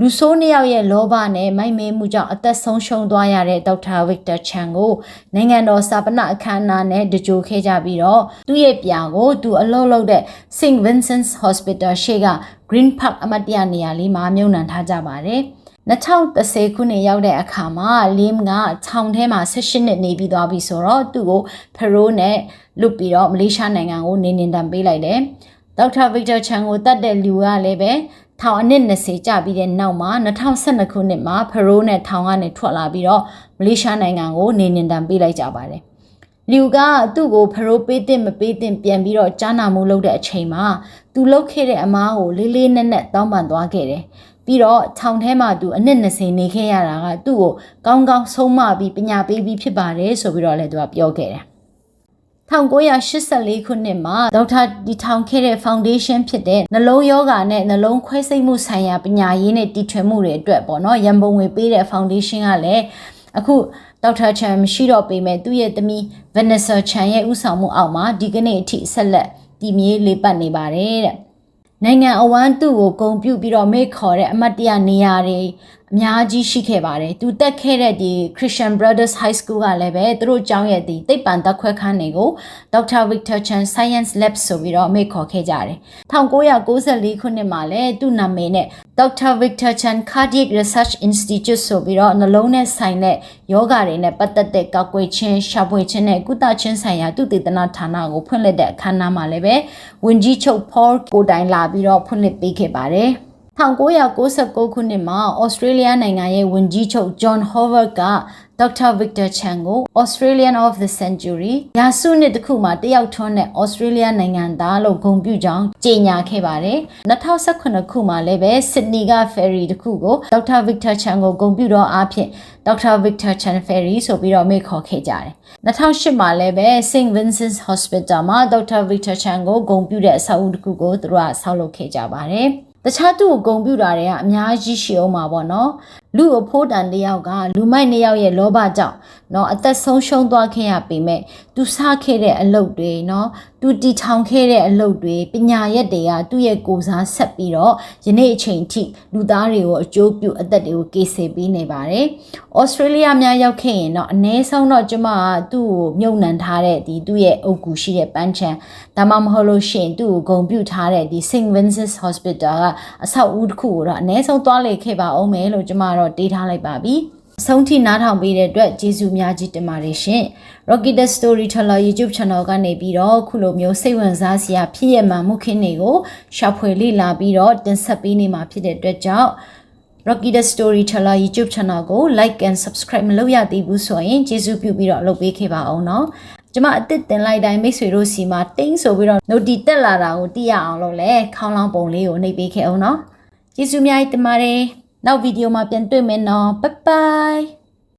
လူဆိုးနှစ်ယောက်ရဲ့လောဘနဲ့မိုက်မဲမှုကြောင့်အသက်ဆုံးရှုံးသွားရတဲ့ဒေါက်တာဗစ်တာချန်ကိုနိုင်ငံတော်စာပနအခမ်းအနားနဲ့တကြိုခဲ့ကြပြီးတော့သူ့ရဲ့ပြာကိုသူအလုပ်လုပ်တဲ့ St. Vincent's Hospital ရှေ့က Green Park အမတ်တရနေရာလေးမှာမြုံနှံထားကြပါတယ်2010ခုနှစ်ရောက်တဲ့အခါမှာလင်းကခြောင်ထဲမှာ16နှစ်နေပြီးသွားပြီဆိုတော့သူ့ကိုဖရိုးနဲ့လွတ်ပြီးတော့မလေးရှားနိုင်ငံကိုနေနေတံပေးလိုက်တယ်။ဒေါက်တာဗစ်တာချန်ကိုတတ်တဲ့လူကလည်းပဲ ထောင်အနည်း20ကြာပြီးတဲ့နောက်မှာ2012ခုနှစ်မှာဖရိုးနဲ့ထောင်ကနေထွက်လာပြီးတော့မလေးရှားနိုင်ငံကိုနေနေတံပေးလိုက်ကြပါတယ်။လူကသူ့ကိုဖရိုးပေးတဲ့မပေးတဲ့ပြန်ပြီးတော့ကြားနာမှုလုပ်တဲ့အချိန်မှာသူလှုပ်ခဲ့တဲ့အမားကိုလေးလေးနက်နက်တောင်းပန်သွားခဲ့တယ်။ပြီးတော့ထောင်ထဲမှာသူအနည်း20နေခဲ့ရတာကသူ့ကိုကောင်းကောင်းဆုံးမပြီးပညာပေးပြီးဖြစ်ပါတယ်ဆိုပြီးတော့လည်းသူကပြောခဲ့တယ်။ 1984ခုနှစ်မှာဒေါက်တာဒီထောင်ခဲ့တဲ့ foundation ဖြစ်တဲ့နှလုံးယောဂါနဲ့နှလုံးခွဲစိတ်မှုဆိုင်ရာပညာရေးနဲ့တည်ထွင်မှုတွေအတွက်ပေါ့နော်ရန်ပုံငွေပေးတဲ့ foundation ကလည်းအခုဒေါက်တာချန်မရှိတော့ပေမဲ့သူ့ရဲ့သမီး Vanessa Chan ရဲ့ဥဆောင်မှုအောက်မှာဒီကနေ့အထိဆက်လက်တည်မြဲလေးပတ်နေပါတယ်တဲ့နိုင်ငံအဝမ်းသူ့ကိုဂုံပြုပြီးတော့မေ့ခေါ်တဲ့အမတ်တရနေရာတွေအများကြီးရှိခဲ့ပါတယ်သူတက်ခဲ့တဲ့ဒီ Christian Brothers High School ကလည်းပဲသူတို့ကျောင်းရဲ့ဒီသိပ္ပံတက်ခွဲခန်းတွေကို Dr. Victor Chan Science Lab ဆိုပြီးတော့အမိန့်ခေါ်ခဲ့ကြတယ်1994ခုနှစ်မှာလည်းသူ့နာမည်နဲ့ Dr. Victor Chan Cardiac Research Institute ဆိုပြီးတော့နှလုံးနဲ့ဆိုင်တဲ့ယောဂတွေနဲ့ပတ်သက်တဲ့ကောက်ွယ်ခြင်းရှာဖွေခြင်းနဲ့ကုသခြင်းဆိုင်ရာသုတေသနဌာနကိုဖွင့်လှစ်တဲ့အခမ်းအနားမှာလည်းပဲဝင်ကြီးချုပ် Paul ကိုတိုင်လာပြီးတော့ဖွင့်လှစ်ပေးခဲ့ပါတယ် 1996ခုနှစ်မှာဩစတြေးလျနိုင်ငံရဲ့ဝန်ကြီးချုပ် John Howard က Dr. Victor Chan ကို Australian of the Century ရာစုနှစ်တစ်ခုမှာတယောက်ထွန်းတဲ့ Australia နိုင်ငံသားလို့ဂုဏ်ပြုကြောင်းကြေညာခဲ့ပါတယ်2018ခုမှာလည်းပဲ Sydney က ferry တစ်ခုကို Dr. Victor Chan ကိုဂုဏ်ပြုတော့အားဖြင့် Dr. Victor Chan ferry ဆိုပြီးတော့မိတ်ခေါ်ခဲ့ကြတယ်2008မှာလည်းပဲ St. Vincent's Hospital မှာ Dr. Victor Chan ကိုဂုဏ်ပြုတဲ့အဆောက်အဦတစ်ခုကိုသူတို့ကဆောက်လုပ်ခဲ့ကြပါတယ် တခြားသူ့ကိုဂုံပြူတာတွေကအများကြီးရှိအောင်ပါပေါ့နော်လူအဖိုးတန်တယောက်ကလူမိုက်နှစ်ယောက်ရဲ့လောဘကြောင့် နော်အသက်ဆုံးရှုံးသွားခဲ့ရပေမဲ့သူစခဲ့တဲ့အလုပ်တွေနော်သူတီထောင်ခဲ့တဲ့အလုပ်တွေပညာရက်တွေကသူ့ရဲ့ကိုစားဆက်ပြီးတော့ယနေ့အချိန်ထိလူသားတွေကိုအကျိုးပြုအသက်တွေကိုကေဆယ်ပေးနေပါတယ်။ဩစတြေးလျများရောက်ခဲ့ရင်တော့အ ਨੇ ဆုံးတော့ကျမကသူ့ကိုမြုပ်နှံထားတဲ့ဒီသူ့ရဲ့အုပ်ကူရှိတဲ့ပန်းချံဒါမှမဟုတ်လို့ရှိရင်သူ့ကိုဂုံပြုထားတဲ့ဒီ St Vincent's Hospital ကအဆောက်အဦတစ်ခုကိုတော့အ ਨੇ ဆုံးသွားလေခဲ့ပါအောင်မယ်လို့ကျမတော့တေးထားလိုက်ပါပြီ။ ဆုံးထိနားထောင်ပေးတဲ့အတွက်ကျေးဇူးများကြီးတင်ပါတယ်ရှင်။ Rocky the Storyteller YouTube Channel ကနေပြီးတော့ခုလိုမျိုးစိတ်ဝင်စားစရာဖြစ်ရမှန်မှုခင်းတွေကိုရှာဖွေလေ့လာပြီးတော့တင်ဆက်ပေးနေမှာဖြစ်တဲ့အတွက်ကြောင့် Rocky the Storyteller YouTube Channel ကို Like and Subscribe မလုပ်ရသေးဘူးဆိုရင်ကျေးဇူးပြုပြီးတော့လုပ်ပေးခဲ့ပါအောင်နော်။ကျမအစ်စ်တင်လိုက်တိုင်းမိတ်ဆွေတို့စီမှာတင်းဆိုပြီးတော့ notify တက်လာတာကိုသိရအောင်လို့လဲခေါင်းလောင်းပုံလေးကိုနှိပ်ပေးခဲ့အောင်နော်။ကျေးဇူးများတင်ပါတယ်။ နောက်ဗီဒီယိုမှာပြန်တွေ့မယ်နော် bye bye